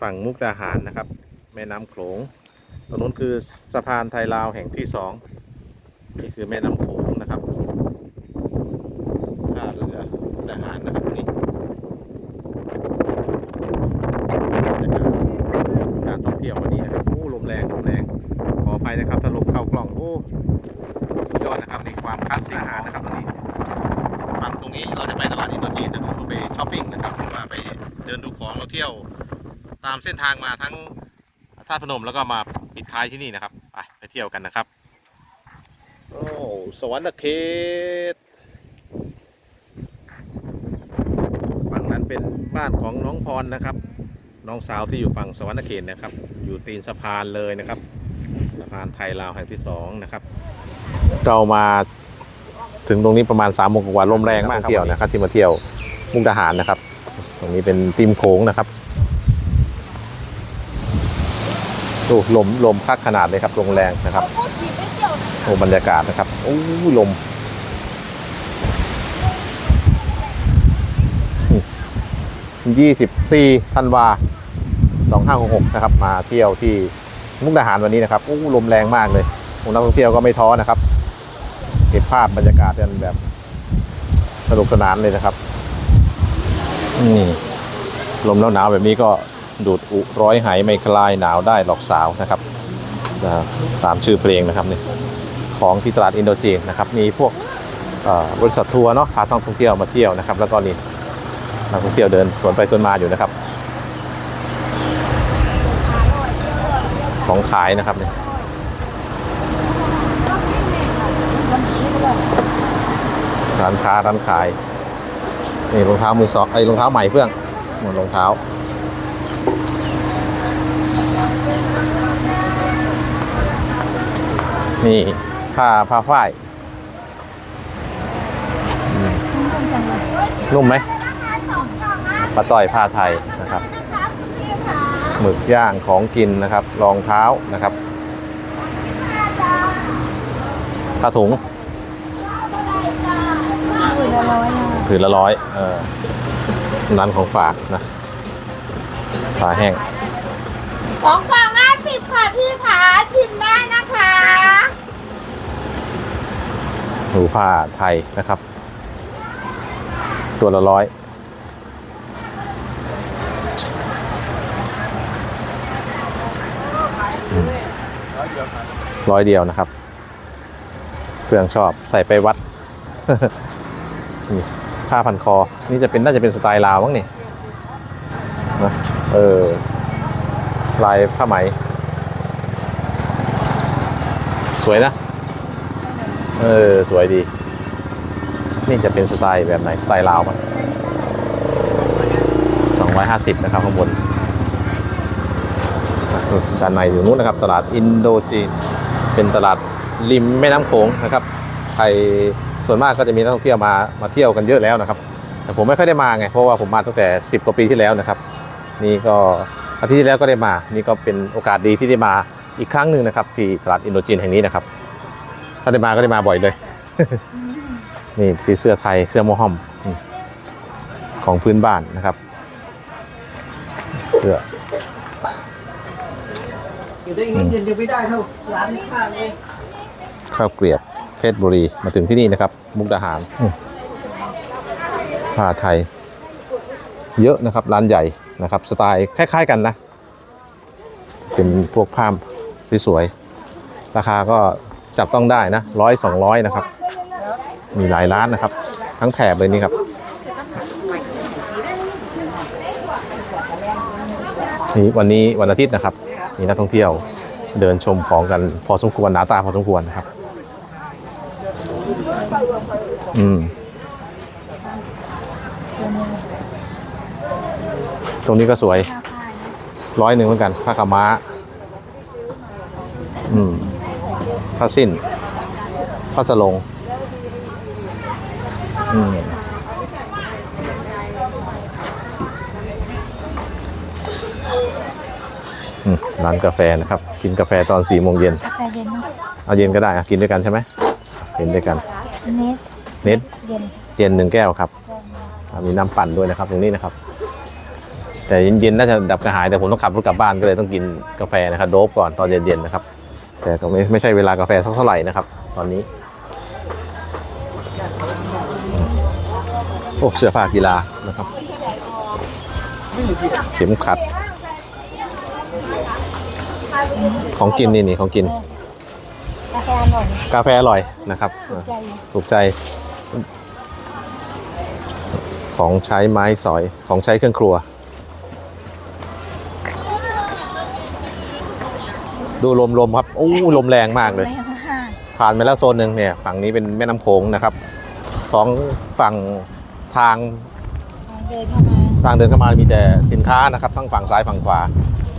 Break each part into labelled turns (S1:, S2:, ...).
S1: ฝั่งมุกดาหารนะครับ แม่น้ำโขงตรงนู้นคือสะพานไทยลาวแห่งที่สองนี่คือแม่น้ำโขงนะครับท่าเรือมุกดาหารนะครับนี่บรรยากาศการท่องเที่ยววันนี้นะครับโอ้ลมแรงลมแรงขออภัยนะครับถ้าลมเข้ากล้องโอ้สุดยอดนะครับในความคลาสสิกอาหารนะครับวันนี้ฝั่งตรงนี้เราจะไปตลาดอินโดจีนนะครับเราไปช้อปปิ้งนะครับหรือว่าไปเดินดูของเราเที่ยว ตามเส้นทางมาทั้งท่าตุพนมแล้วก็มาปิดท้ายที่นี่นะครับไปไปเที่ยวกันนะครับโอ้สวรรค์เขตฝั่งนั้นเป็นบ้านของน้องพรนะครับ น้องสาวที่อยู่ฝั่งสวรรค์เขตนะครับ อยู่ตีนสะพานเลยนะครับสะพานไทยลาวแห่งที่สองนะครับเรามาถึงตรงนี้ประมาณ3ามโมงกว่าลมแรงมากเที่ยวนะครับที่มาเที่ยวมุกดาหารนะครับ ตรงนี้เป็นติมโขงนะครับ ดูลมลมพักขนาดเลยครับลมแรงนะครับโอ้บรรยากาศนะครับโอ้ลมยี่สิบสี่ธันวาสองห้าหกหกนะครับ มาเที่ยวที่มุกดาหารวันนี้นะครับโอ้ลมแรงมากเลยนักท่องเที่ยวก็ไม่ท้อนะครับเก็บภาพบรรยากาศกันแบบสนุกสนานเลยนะครับนี่ลมหนาวๆแบบนี้ก็ ดูดอุร้อยไหไม่คลายหนาวได้หลอกสาวนะครับตามชื่อเพลงนะครับนี่ของที่ตลาดอินโดจีนนะครับมีพวกบริษัททัวร์เนาะพาท่องท่องเที่ยวมาเที่ยวนะครับ แล้วก็นี่นักท่องเที่ยวเดินสวนไปสวนมาอยู่นะครับ ของขายนะครับนี่ร้านค้าร้านขายนี่รองเท้ามือสองไอ้รองเท้าใหม่เพื่อนหมดรองเท้า นี่ผ้าผ้าฝ้ายอืมนุ่มไหมปลาต่อยผ้าไทยนะครับหมึกย่างของกินนะครับ รองเท้านะครับผ้าถุงผืนละร้อยเออร้านของฝากนะปลาแห้ง
S2: ของฝากห้า สิบค่ะพี่ขาชิมได้นะคะ
S1: หนูผ้าไทยนะครับ ตัวละร้อยร้อยเดียวนะครับเครื่องชอบใส่ไปวัดผ้าพันคอ นี่จะเป็นน่าจะเป็นสไตล์ลาวมั้งนี่นะเออลายผ้าไหม ส วยนะ เออ สวยดี นี่จะเป็นสไตล์แบบไหน สไตล์ลาวมั้ง250นะครับข้างบน ด้านในอยู่นู้นนะครับ ตลาดอินโดจีน เป็นตลาดริมแม่น้ำโขงนะครับใครส่วนมากก็จะมีนักท่องเที่ยวมา มาเที่ยวกันเยอะแล้วนะครับ แต่ผมไม่ค่อยได้มาไง เพราะว่าผมมาตั้งแต่ 10 กว่าปีที่แล้วนะครับ นี่ก็อาทิตย์ที่แล้วก็ได้มา นี่ก็เป็นโอกาสดีที่ได้มา อีกครั้งหนึ่งนะครับ ที่ตลาดอินโดจีนแห่งนี้นะครับ ถ้าได้มาก็ได้มาบ่อยเลย นี่สีเสื้อไทยเสื้อโมฮอมอืมของพื้นบ้านนะครับเสื้อ
S3: อยู่ได้เงินเดือนจะไม่ได้เท่าร้านข้างเลย
S1: ข้าวเกลียบเพชรบุรีมาถึงที่นี่นะครับ มุกดาหารอืมผ้าไทย เยอะนะครับ ร้านใหญ่นะครับ สไตล์คล้าย ๆ กันนะ เป็นพวกผ้าที่ สวยๆราคาก็จับต้องได้นะร้อยสองร้อยนะครับ มีหลายร้านนะครับ ทั้งแถบเลยนี่ครับนี่วันนี้วันอาทิตย์นะครับ มีนักท่องเที่ยวเดินชมของกันพอสมควรหนาตาพอสมควรนะครับ อืม ตรงนี้ก็สวยร้อยหนึ่งเหมือนกันผ้าขาวม้า อืมผ้าสิ้นผ้าสลงอืมอืมร้านกาแฟนะครับ กินกาแฟตอนสี่โมงเย็น
S2: กาแฟเย็นเนาะ
S1: เอาเย็นก็ได้อะกินด้วยกันใช่ไหมกินด้วยกัน
S2: เน็ต
S1: เน็ต
S2: เย็น
S1: เจนหนึ่งแก้วครับอ่ามีน้ำปั่นด้วยนะครับ ตรงนี้นะครับ แต่เย็นๆน่าจะดับกระหายแต่ผมต้องขับรถกลับบ้านก็เลยต้องกินกาแฟนะครับ โดบก่อนตอนเย็นๆนะครับ แต่ก็ไม่ไม่ใช่เวลากาแฟเท่าไหร่นะครับ ตอนนี้ โอ้ เสื้อผ้ากีฬานะครับ เข็มขัด ของกินนี่นี่ของกิน
S2: กาแฟอร่อย
S1: กาแฟอร่อยนะครับอ่า
S2: ใจ
S1: ถูกใจ ของใช้ไม้สอยของใช้เครื่องครัว ดูลมลมครับโอ้ลมแรงมากเลย
S2: ไม่ห้า
S1: ผ่านไปแล้วโซนหนึ่งเนี่ยฝั่งนี้เป็นแม่น้ำโขงนะครับสองฝั่งทาง
S2: เดินเข้ามา
S1: ทางเดินเข้ามามีแต่สินค้านะครับทั้งฝั่งซ้ายฝั่งขวา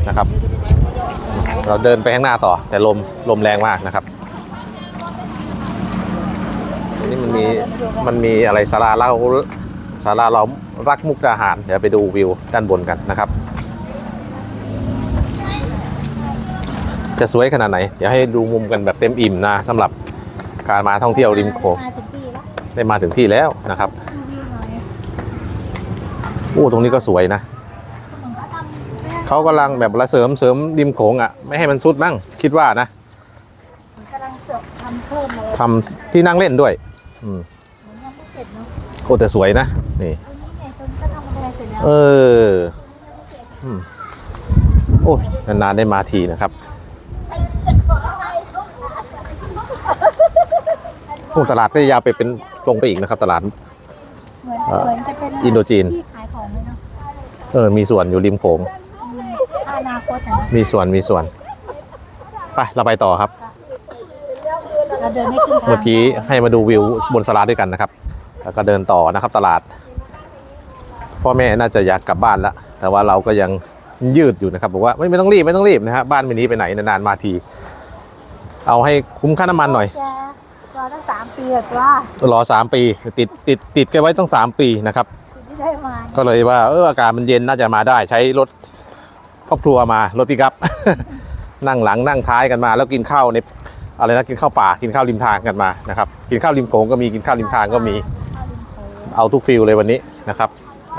S1: นะครับ เราเดินไปข้างหน้าต่อ แต่ลมลมแรงมากนะครับอันนี่มันมีมันมีอะไรศาลาเล่าศาลาเรารักมุกดาหารเดี๋ยวไปดูวิวด้านบนกันนะครับ จะสวยขนาดไหน เดี๋ยวให้ดูมุมกันแบบเต็มอิ่มนะสำหรับการมาท่องเที่ยวริมโขง
S2: มาถึงปีแล้ว
S1: ได้มาถึงที่แล้วนะครับโอ้ตรงนี้ก็สวยนะเขากำลังแบบระเสริมเสริมริมโขงอะไม่ให้มันสุดมั่งคิดว่านะ
S2: กำลังเสริมทำเพิ่มมาเลย
S1: ทำที่นั่งเล่นด้วยอืม
S2: มันยังไม่เสร็จเนาะ
S1: โอ้แต่สวยนะนี่
S2: ตรงนี้ไงตรงนี้ก็ทำอะไรเสร็จแล้ว
S1: เอออืมโอ้นานๆได้มาทีนะครับ โอ้ตลาดก็ยาวไปเป็นตรงไปอีกนะครับ ตลาด
S2: เหมือน
S1: เอ่อ
S2: เหมือนจะเป็น
S1: อินโดจีน
S2: ที่ขายของเลยเนาะ
S1: เออ มีส่วนอยู่ริมโขง
S2: อนาคตอะนะ
S1: มีส่วนมีส่วน ไป เราไปต่อครับ
S2: เราเดินไม่ขึ้นทาง
S1: เมื่อกี้ให้มาดูวิวบนสลาด้วยกันนะครับ แล้วก็เดินต่อนะครับตลาด พ่อแม่น่าจะอยากกลับบ้านแล้ว แต่ว่าเราก็ยังยืดอยู่นะครับบอกว่าไม่ไม่ต้องรีบไม่ต้องรีบนะฮะบ้านไม่หนี้ไปไหนนานๆมาที เอาให้คุ้มค่าน้ำมันหน่อย
S2: แก รอตั้งสามปีอะว่าร
S1: อสามปี ติดติดติดกันไว้ต้องสามปีนะครับ
S2: ที่ได้มาเนี่ย
S1: ก็เลยว่าเอออากาศมันเย็นน่าจะมาได้ใช้รถครอบครัวมารถปิกัพ นั่งหลังนั่งท้ายกันมา แล้วกินข้าวในอะไรนะกินข้าวป่ากินข้าวริมทางกันมานะครับกินข้าวริมโขงก็มีกินข้าวริมทางก็มี
S2: ข้าวริมโขง
S1: เอาทุกฟิลเลยวันนี้นะครับ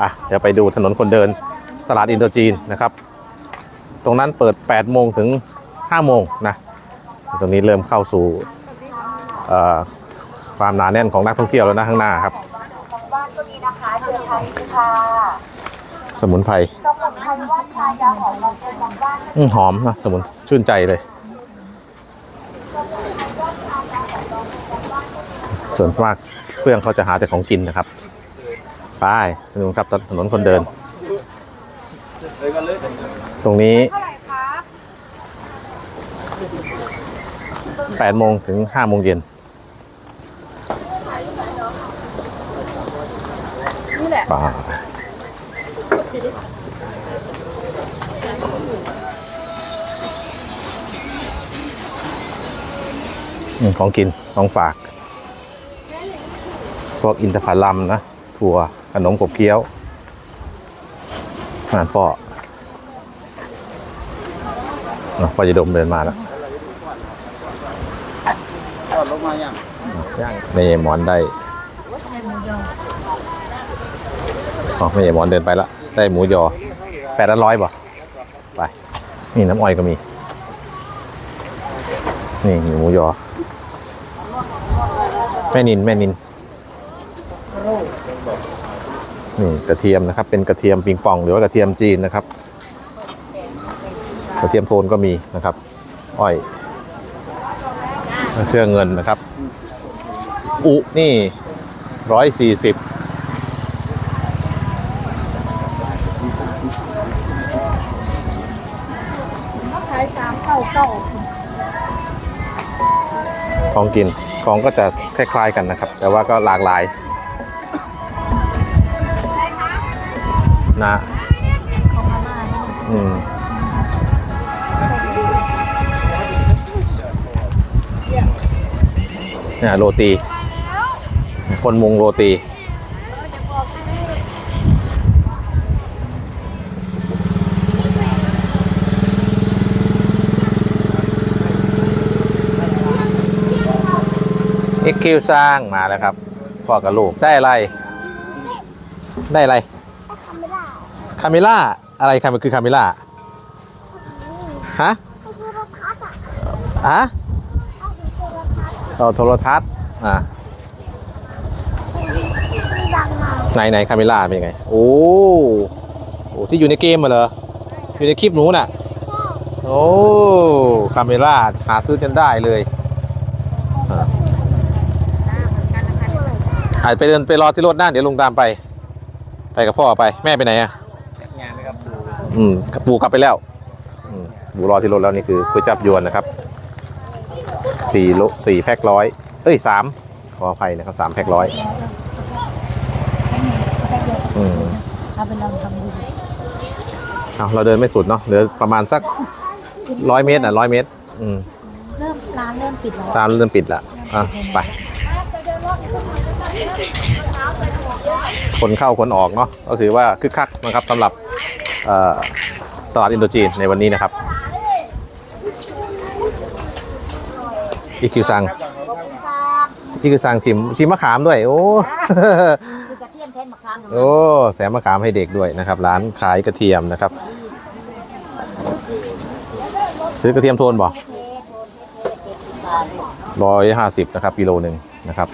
S1: อะเดี๋ยวไปดูถนนคนเดินตลาดอินโดจีนนะครับ ตรงนั้นเปิด8โมงถึง5โมงนะตรงนี้เริ่มเข้าสู่เอ่อ ความหนาแน่นของนักท่องเที่ยวแล้วนะข้างหน้าครับ
S2: บ้านก็มีนะคะเดินทางค่ะ
S1: สมุนไพร
S2: สมุนไพรว่านชายาหอมเราเจอของบ้าน
S1: อืมหอมนะสมุนชื่นใจเลย ส่วนมากเพื่อนเขาจะหาแต่ของกินนะครับไปดูครับถนนคนเดิน ตรงนี้
S2: เท่าไหร่คะ
S1: 8โมงถึง5โมงเย็น
S2: นี่แหละ
S1: ป่าอืมของกิน ของฝาก พวกอินทผลัมนะ ถั่ว ขนมขบเคี้ยวอาหารป่ออะพ่อจะดมเดินมาแล้ว
S3: ลงมายัง
S1: นี่หมอนได้ อ๋อไม่ใช่หมอนเดินไปแล้วได้หมูยอแปดละร้อยบ่ไปนี่น้ำอ้อยก็มี นี่หมูยอ แม่นินแม่นินนี่กระเทียมนะครับ เป็นกระเทียมปิงปองหรือว่ากระเทียมจีนนะครับ กระเทียมโทนก็มีนะครับ อ้อยเครื่องเงินนะครับ อุนี่ร้อยสี่สิบ
S2: ขายสามเก้าเก้า
S1: ของกินของก็จะคล้ายๆกันนะครับ แต่ว่าก็หลากหลายนะ
S2: องมาม่านี่
S1: อืมเนี่ยโรตี คนมุงโรตี คิวสร้างมาแล้วครับพ่อกับลูกได้อะไร ได้อะไรคาเมล่าอะไรใครมันคือคาเมล่าฮะ
S2: ก็คือรถทัศน์อะ
S1: ฮะ
S2: ก็คือโทรทัศน์
S1: เอาโทรทัศน์อ่า
S2: ที่ดังมา
S1: ไหนไหนคาเมล่าเป็นยังไงโอ้โอ้ที่อยู่ในเกมมาเหรออยู่ในคลิปหนูน่ะโอ้คาเมล่าหาซื้อกันได้เลยอ่า อาจไปเดินไปรอที่รถนั่นเดี๋ยวลุงตามไป ไปกับพ่อไปแม่ไปไหนอะ
S3: งานนะครับ
S1: อืมปูกลับไปแล้วอืมปูรอที่รถแล้วนี่คือก๋วยจับยวนนะครับสี่โลสี่แพ็คร้อยเอ้ยสามขออภัยนะครับสามแพ็คร้อยอืม
S2: เอาไปลองทำดู
S1: เอาเราเดินไม่สุดเนาะเหลือประมาณสักร้อยเมตรอะร้อยเมตร อืม
S2: เริ่มร้านเริ่มปิดแล้ว
S1: ตามเริ่มปิดละอะไป คนเข้าคนออกเนาะก็ถือว่าคึกคักนะครับสำหรับเอ่อตลาดอินโดจีนในวันนี้นะครับอีคิวซังนี่คือสั่งชิมชิมมะขามด้วย โอ้
S2: คือกระเทียมแทนมะขาม
S1: โอ้แถมมะขามให้เด็กด้วยนะครับ ร้านขายกระเทียมนะครับ ซื้อกระเทียมโทนบ่ร้อยห้าสิบนะครับกิโลหนึ่งนะครับ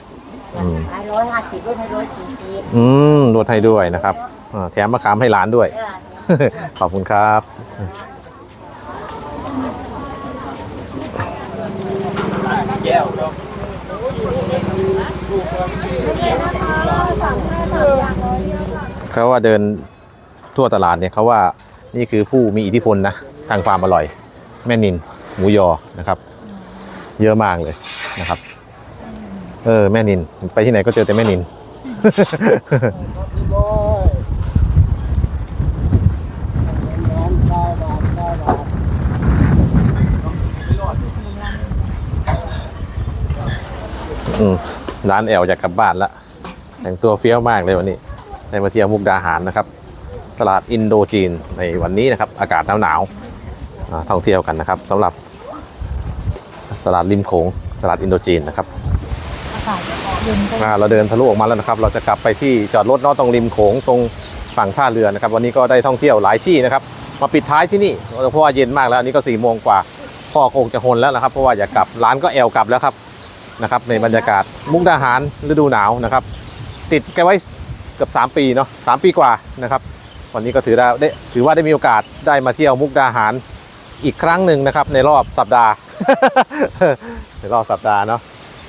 S1: อืม
S2: ขายร้อยห้าสิบลดให้ร้อยสี่สิบ
S1: อืมลดให้ด้วยนะครับอ่าแถมมะขามให้ร้านด้วย ขอบคุณครับ
S3: แก้วเนาะ
S1: เขาว่าเดินทั่วตลาดเนี่ยเขาว่านี่คือผู้มีอิทธิพลนะ ทางความอร่อย แม่นินหมูยอนะครับ เยอะมากเลยนะครับ เออแม่นิน ไปที่ไหนก็เจอแต่แม่นิน อืมร้านแอลอยากกลับบ้านละแต่งตัวเฟี้ยวมากเลยวันนี้ได้มาเที่ยวมุกดาหารนะครับ ตลาดอินโดจีนในวันนี้นะครับ อากาศหนาวๆอ่าท่องเที่ยวกันนะครับสำหรับตลาดริมโขงตลาดอินโดจีนนะครับ
S2: ยนก็
S1: อ่าเราเดินทะลุออกมาแล้วนะครับ เราจะกลับไปที่จอดรถนอกตรงริมโขงตรงฝั่งท่าเรือนะครับ วันนี้ก็ได้ท่องเที่ยวหลายที่นะครับ มาปิดท้ายที่นี่เพราะว่าเย็นมากแล้วอันนี้ก็สี่โมงกว่าพ่อคงจะหนแล้วนะครับ เพราะว่าอยากกลับร้านก็แอลกลับแล้วครับนะครับ ในบรรยากาศมุกดาหารฤดูหนาวนะครับ ติดแกไว้เกือบ3 ปีเนาะสามปีกว่านะครับ วันนี้ก็ถือได้ถือว่าได้มีโอกาสได้มาเที่ยวมุกดาหารอีกครั้งหนึ่งนะครับในรอบสัปดาห์ ในรอบสัปดาห์เนาะ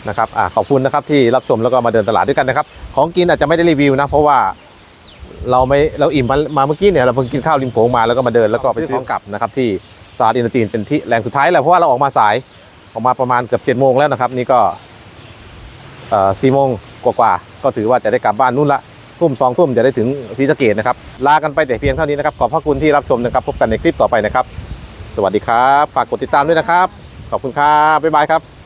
S1: นะครับอ่าขอบคุณนะครับที่รับชมแล้วก็มาเดินตลาดด้วยกันนะครับ ของกินอาจจะไม่ได้รีวิวนะ เพราะว่าเราไม่เราอิ่มมามาเมื่อกี้เนี่ยเราเพิ่งกินข้าวริมโขงมาแล้วก็มาเดินแล้วก็ไปซื้อของกลับนะครับที่ตลาดอินโดจีนเป็นที่แหล่งสุดท้ายแหละเพราะว่าเราออกมาสายออกมาประมาณเกือบเจ็ดโมงแล้วนะครับ นี่ก็เอ่อสี่โมงกว่าๆก็ถือว่าจะได้กลับบ้านนู่นละทุ่มสองทุ่มจะได้ถึงศรีสะเกดนะครับลากันไปแต่เพียงเท่านี้นะครับขอบพระคุณที่รับชมนะครับพบกันในคลิปต่อไปนะครับ สวัสดีครับ ฝากกดติดตามด้วยนะครับ ขอบคุณครับบ๊ายบายครับ